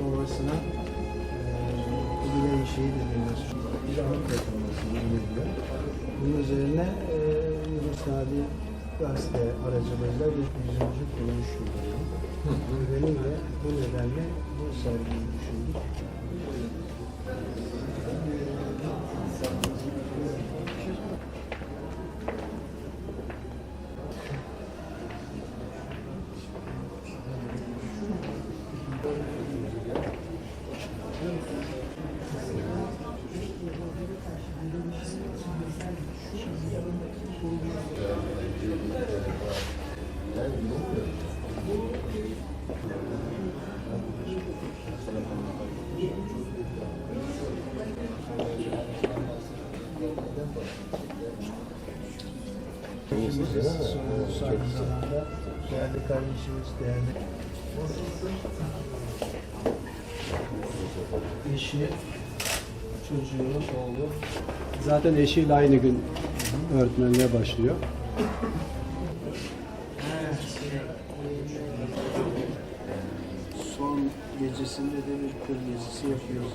Babasına e, Kubilay şeyi dediğimiz bir anıt yapılmasını öneriyor. Bunun üzerine e, Yunus Nadi gazete aracılığıyla bir yüzüncü kuruluş yürüyor. Nedeniyle bu nedenle bu sergiyi düşündük. Sonrası aynı zamanda değerli kardeşimiz, değerli eşi, çocuğu, oğlu. Zaten eşiyle aynı gün öğretmenliğe başlıyor. Son gecesinde de bir kır gezisi yapıyoruz.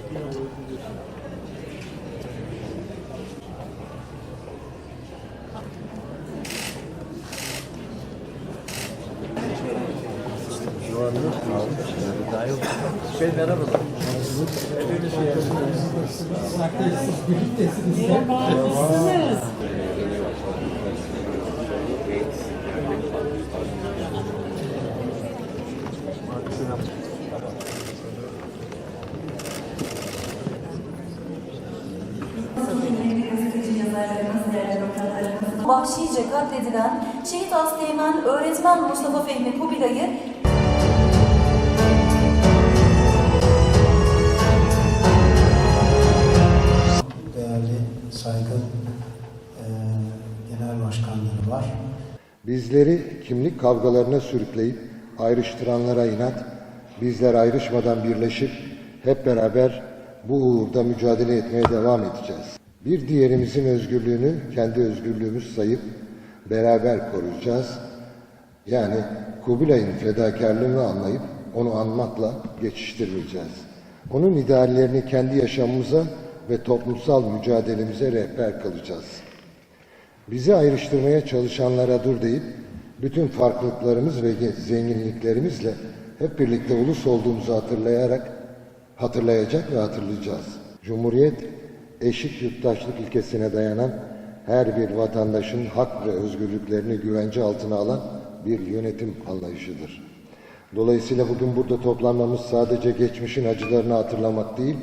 gazeteci yazarlarımız, değerli avukatlarımız, vahşice katledilen şehit Asteğmen öğretmen Mustafa Fehmi Kubilay'ı Değerli, saygın eee genel başkanları var. Bizleri kimlik kavgalarına sürükleyip ayrıştıranlara inat, bizler ayrışmadan birleşip hep beraber bu uğurda mücadele etmeye devam edeceğiz. Bir diğerimizin özgürlüğünü kendi özgürlüğümüz sayıp beraber koruyacağız. Yani Kubilay'ın fedakarlığını anlayıp onu anmakla geçiştirmeyeceğiz. Onun ideallerini kendi yaşamımıza ve toplumsal mücadelemize rehber kılacağız. Bizi ayrıştırmaya çalışanlara dur deyip bütün farklılıklarımız ve zenginliklerimizle hep birlikte ulus olduğumuzu hatırlayarak hatırlayacak ve hatırlayacağız. Cumhuriyet eşit yurttaşlık ilkesine dayanan her bir vatandaşın hak ve özgürlüklerini güvence altına alan bir yönetim anlayışıdır. Dolayısıyla bugün burada toplanmamız sadece geçmişin acılarını hatırlamak değil,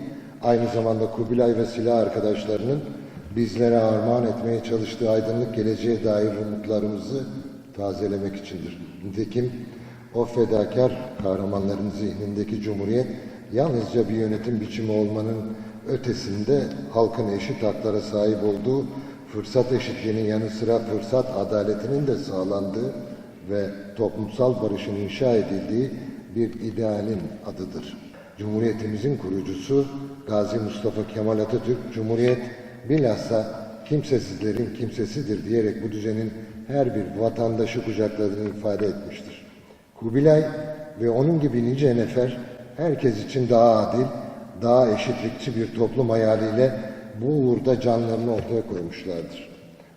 aynı zamanda Kubilay ve silah arkadaşlarının bizlere armağan etmeye çalıştığı aydınlık geleceğe dair umutlarımızı tazelemek içindir. Nitekim o fedakar kahramanların zihnindeki cumhuriyet yalnızca bir yönetim biçimi olmanın ötesinde halkın eşit haklara sahip olduğu fırsat eşitliğinin yanı sıra fırsat adaletinin de sağlandığı ve toplumsal barışın inşa edildiği bir idealin adıdır. Cumhuriyetimizin kurucusu Gazi Mustafa Kemal Atatürk, Cumhuriyet bilhassa kimsesizlerin kimsesidir diyerek bu düzenin her bir vatandaşı kucakladığını ifade etmiştir. Kubilay ve onun gibi nice nefer herkes için daha adil, daha eşitlikçi bir toplum hayaliyle bu uğurda canlarını ortaya koymuşlardır.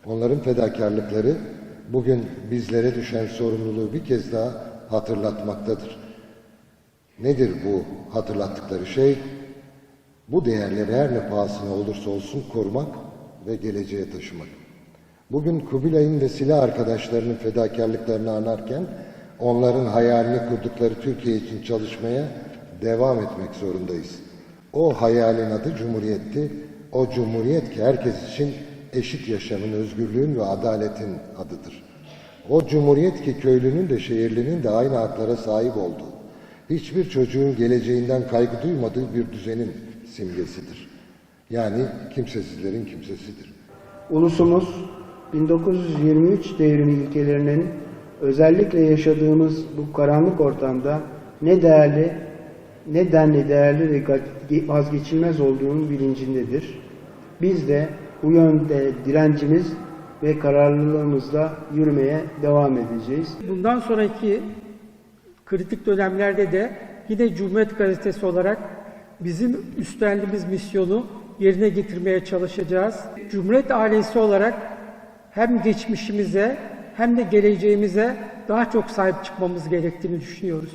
Onların fedakarlıkları bugün bizlere düşen sorumluluğu bir kez daha hatırlatmaktadır. Nedir bu hatırlattıkları şey? Bu değerleri her ne pahasına olursa olsun korumak ve geleceğe taşımak. Bugün Kubilay'ın ve silah arkadaşlarının fedakarlıklarını anarken onların hayalini kurdukları Türkiye için çalışmaya devam etmek zorundayız. O hayalin adı Cumhuriyet'ti. O Cumhuriyet ki herkes için eşit yaşamın, özgürlüğün ve adaletin adıdır. O Cumhuriyet ki köylünün de şehirlinin de aynı haklara sahip olduğu, hiçbir çocuğun geleceğinden kaygı duymadığı bir düzenin simgesidir. Yani kimsesizlerin kimsesidir. Ulusumuz 1923 devrimi ilkelerinin özellikle yaşadığımız bu karanlık ortamda ne değerli, ne denli değerli ve vazgeçilmez olduğunun bilincindedir. Biz de bu yönde direncimiz ve kararlılığımızla yürümeye devam edeceğiz. Bundan sonraki kritik dönemlerde de yine Cumhuriyet Gazetesi olarak bizim üstlendiğimiz misyonu yerine getirmeye çalışacağız. Cumhuriyet ailesi olarak hem geçmişimize hem de geleceğimize daha çok sahip çıkmamız gerektiğini düşünüyoruz.